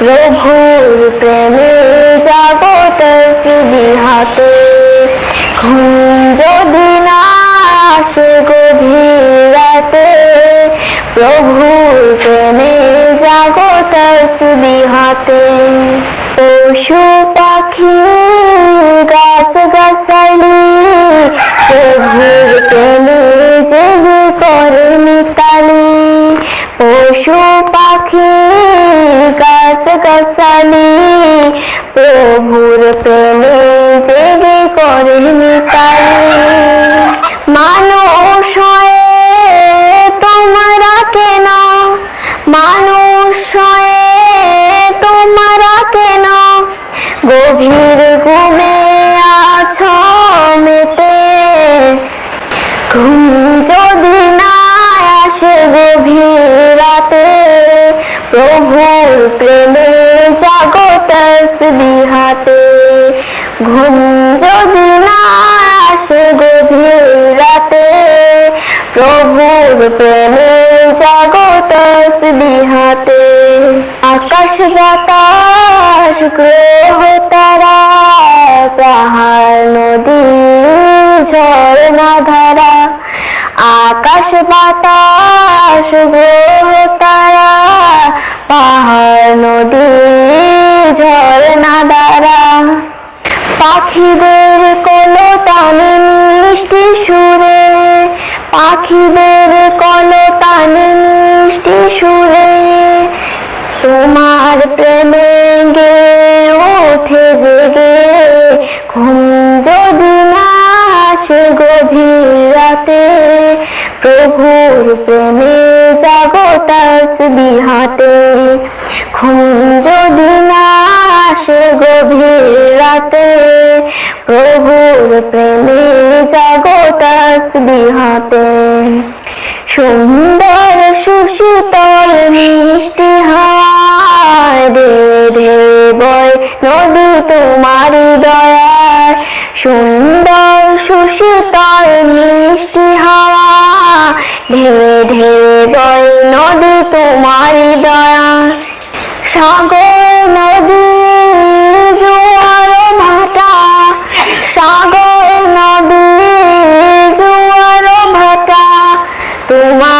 প্রভুর প্রেমে জাগত বিহাতে। ঘুম যদি না গভীর রাতে প্রভুর প্রেমে জাগত বিহাতে। পশু পাখি গাছ গাছালি প্রভুর প্রেমে জেগে করে মিতালি। পশু গভীর ঘুমে আছো মেতে। ঘুম যদি না আসে গভীর রাতে, প্রভুর প্রেমে জাগত বিহাতে। ঘুম যদি না আসে গভীর রাতে, প্রভুর প্রেমে জাগত বিহাতে। আকাশ বাতাস, গ্রহ নদী ঝর্ণা ধারা আকাশ বাতাস, গ্রহ তারা, পাহাড় নদী ঝর্ণা দ্বারা পাখিদের কলতানে মিষ্টি সুরে, পাখিদের কলতানে মিষ্টি সুরে, তোমার প্রেমে গে ওঠে জেগে, ঘুম আসে গভীর রাতে, প্রভুর প্রেমে জাগতাস বিহাতে ঘুম যদি না আসে গভীর রাতে, প্রভুর প্রেমে জাগতাস বিহাতে সুন্দর সুশীতল মিষ্টি হায় দে ধে বয় নদী তোমারি দয়ায়। সুন্দর সুশীতল মিষ্টি হাওয়া। ঢেউ ঢেউ বয় নদী তোমারি দয়া। সাগর নদী জোয়ার ভাটা। সাগর নদী জোয়ার ভাটা। তোমার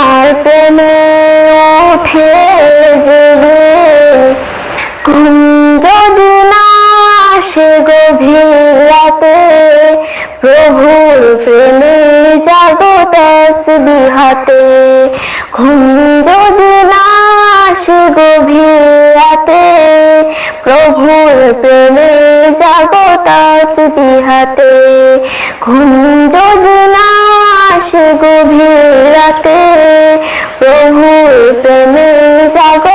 প্রেমে জাগত বিহাতে ঘুম যদি না আসে গভীর রাতে প্রভুর প্রেমে জাগত বিহাতে ঘুম যদি না আসে গভীর রাতে প্রভুর প্রেমে জাগত